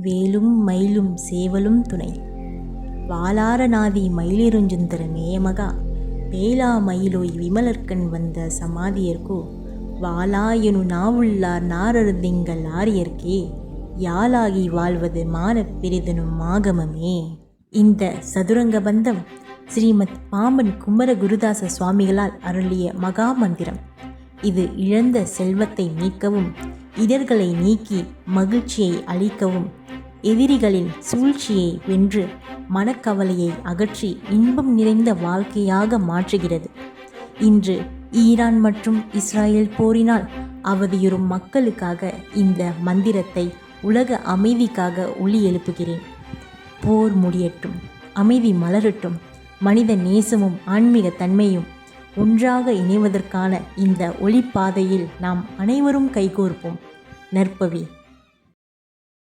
வேலும் மயிலும் சேவலும் துணை. வாலார நாதி மயிலிருஞ்சுந்தர மேயமகா வேளா மயிலோய் விமலர்க்கண் வந்த சமாதியர்கோ. வாலாயனு நாவுள்ளார் நாரருந்திங்கள் ஆரியர்க்கே. யாழாகி வாழ்வது மானப் பெரிதனும் ஆகமமே இந்த சதுரங்க பந்தம் ஸ்ரீமத் பாம்பன் குமர குருதாச சுவாமிகளால் அருளிய மகா மந்திரம். இது இழந்த செல்வத்தை மீட்கவும் இடர்களை நீக்கி மகிழ்ச்சியை அளிக்கவும் எதிரிகளின் சூழ்ச்சியை வென்று மனக்கவலையை அகற்றி இன்பம் நிறைந்த வாழ்க்கையாக மாற்றுகிறது. இன்று ஈரான் மற்றும் இஸ்ராயேல் போரினால் அவதியுறும் மக்களுக்காக இந்த மந்திரத்தை உலக அமைதிக்காக ஒளி எழுப்புகிறேன். போர் முடியட்டும் அமைதி மலரட்டும் மனித நேசமும் ஆன்மீக தன்மையும் ஒன்றாக இணைவதற்கான இந்த ஒளிப்பாதையில் நாம் அனைவரும் கைகோர்ப்போம். நற்பவி